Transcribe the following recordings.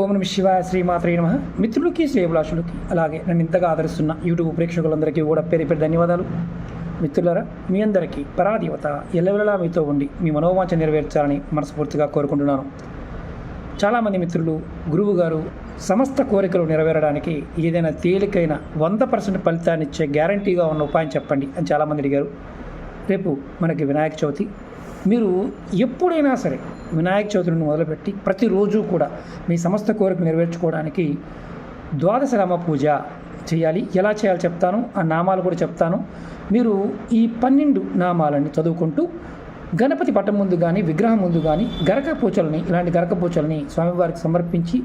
ఓం నమ శివాయ శ్రీమాత్రే నమ. మిత్రులకి శ్రేయభిలాషులకి అలాగే నన్ను ఇంతగా ఆదరిస్తున్న యూట్యూబ్ ప్రేక్షకులందరికీ కూడా పేరు పేరు ధన్యవాదాలు. మిత్రులరా మీ అందరికీ పరాదేవత ఎల్లవెల్లలా మీతో ఉండి మీ మనోవాంఛ నెరవేర్చాలని మనస్ఫూర్తిగా కోరుకుంటున్నాను. చాలామంది మిత్రులు గురువు గారు సమస్త కోరికలు నెరవేరడానికి ఏదైనా తేలికైన వంద పర్సెంట్ ఫలితాన్ని ఇచ్చే గ్యారంటీగా ఉన్న ఉపాయం చెప్పండి అని చాలామంది అడిగారు. రేపు మనకి వినాయక చవితి. మీరు ఎప్పుడైనా సరే వినాయక చవితి నుండి మొదలుపెట్టి ప్రతిరోజు కూడా మీ సమస్త కోరిక నెరవేర్చుకోవడానికి ద్వాదశ రామ పూజ చేయాలి. ఎలా చేయాలో చెప్తాను ఆ నామాలు కూడా చెప్తాను. మీరు ఈ పన్నెండు నామాలని చదువుకుంటూ గణపతి పట్టం ముందు కానీ విగ్రహం ముందు కానీ గరక పూచలని ఇలాంటి గరక పూచలని స్వామివారికి సమర్పించి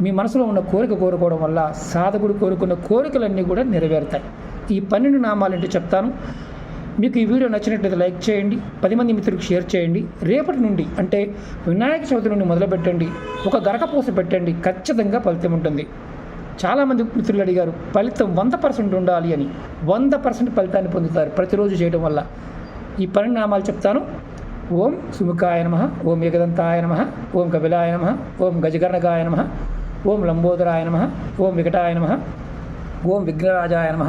మీ మనసులో ఉన్న కోరిక కోరుకోవడం వల్ల సాధకుడు కోరుకున్న కోరికలన్నీ కూడా నెరవేరుతాయి. ఈ పన్నెండు నామాలు ఏంటో చెప్తాను. మీకు ఈ వీడియో నచ్చినట్లయితే లైక్ చేయండి పది మంది మిత్రులకు షేర్ చేయండి. రేపటి నుండి అంటే వినాయక చవితి నుండి మొదలుపెట్టండి. ఒక గరకపోస పెట్టండి ఖచ్చితంగా ఫలితం ఉంటుంది. చాలామంది మిత్రులు అడిగారు ఫలితం వంద పర్సెంట్ ఉండాలి అని. వంద పర్సెంట్ ఫలితాన్ని పొందుతారు. ప్రతిరోజు చేయడం వల్ల ఈ పరిణామాలు చెప్తాను. ఓం సుముఖాయ నమ ఓం ఏకదంతాయ నమ ఓం కపిలాయ నమ ఓం గజగర్ణగాయ నమ ఓం లంబోదరాయ నమ ఓం వికటాయ నమ ఓం విఘ్నరాజాయ నమ.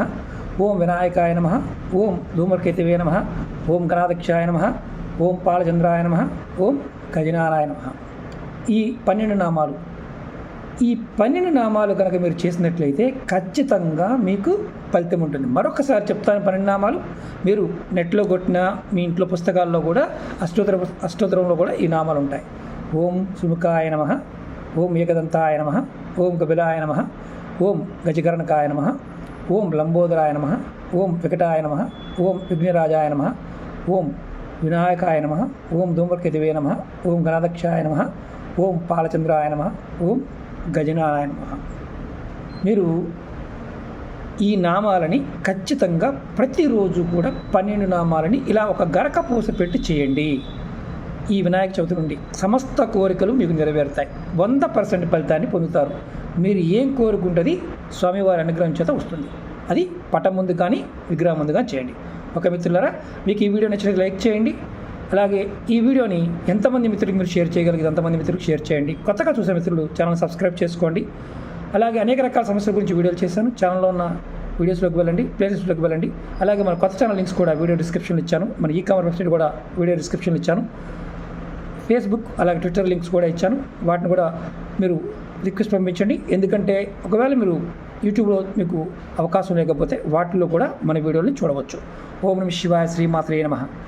ఓం వినాయకాయ నమ ఓం ధూమర్కేతివే నమ ఓం గణాధ్యక్షాయ నమ ఓం పాలచంద్రాయ నమ ఓం గజనారాయ నమ. ఈ పన్నెండు నామాలు. ఈ పన్నెండు నామాలు కనుక మీరు చేసినట్లయితే ఖచ్చితంగా మీకు ఫలితం ఉంటుంది. మరొకసారి చెప్తాను పన్నెండు నామాలు. మీరు నెట్లో కొట్టిన మీ ఇంట్లో పుస్తకాల్లో కూడా అష్టోత్తర అష్టోత్తరంలో కూడా ఈ నామాలు ఉంటాయి. ఓం సుముఖాయ నమ ఓం ఏకదంతాయ నమ ఓం కపిలాయ నమ ఓం గజకరణకాయ నమ ఓం లంబోదరాయ నమ ఓం వికటాయ నమ ఓం విఘ్నరాజాయ నమ ఓం వినాయకాయ నమ ఓం ధూమకేతువే నమ ఓం గణదక్షాయ నమ ఓం పాలచంద్రాయ నమ ఓం గజనారాయణ నమ. మీరు ఈ నామాలని ఖచ్చితంగా ప్రతిరోజు కూడా పన్నెండు నామాలని ఇలా ఒక గరక పూస పెట్టి చేయండి. ఈ వినాయక చవితి నుండి సమస్త కోరికలు మీకు నెరవేరుతాయి. వంద పర్సెంట్ ఫలితాన్ని పొందుతారు. మీరు ఏం కోరుకుంటుంది? స్వామివారి అనుగ్రహం చేత వస్తుంది. అది పటం ముందు కానీ విగ్రహం ముందు కానీ చేయండి. ఒక మిత్రులారా? మీకు ఈ వీడియో నచ్చినట్టు లైక్ చేయండి. అలాగే ఈ వీడియోని ఎంతమంది మిత్రులకు మీరు షేర్ చేయగలిగితే అంతమంది మిత్రులకు షేర్ చేయండి? కొత్తగా చూసే మిత్రులు ఛానల్ సబ్స్క్రైబ్ చేసుకోండి. అలాగే అనేక రకాల సమస్యల గురించి వీడియోలు చేశాను. ఛానల్లో ఉన్న వీడియోస్లోకి వెళ్ళండి ప్లేలిస్ట్లోకి వెళ్ళండి. అలాగే మన కొత్త ఛానల్ లింక్స్ కూడా వీడియో డిస్క్రిప్షన్లో ఇచ్చాను. మన ఈ కామర్స్ వెబ్సైట్ కూడా వీడియో డిస్క్రిప్షన్లో ఇచ్చాను. ఫేస్బుక్ అలాగే ట్విట్టర్ లింక్స్ కూడా ఇచ్చాను. వాటిని కూడా మీరు రిక్వెస్ట్ పంపించండి. ఎందుకంటే ఒకవేళ మీరు యూట్యూబ్లో మీకు అవకాశం లేకపోతే వాటిల్లో కూడా మన వీడియోని చూడవచ్చు. ఓం నమ శివాయ శ్రీమాత్రే నమ.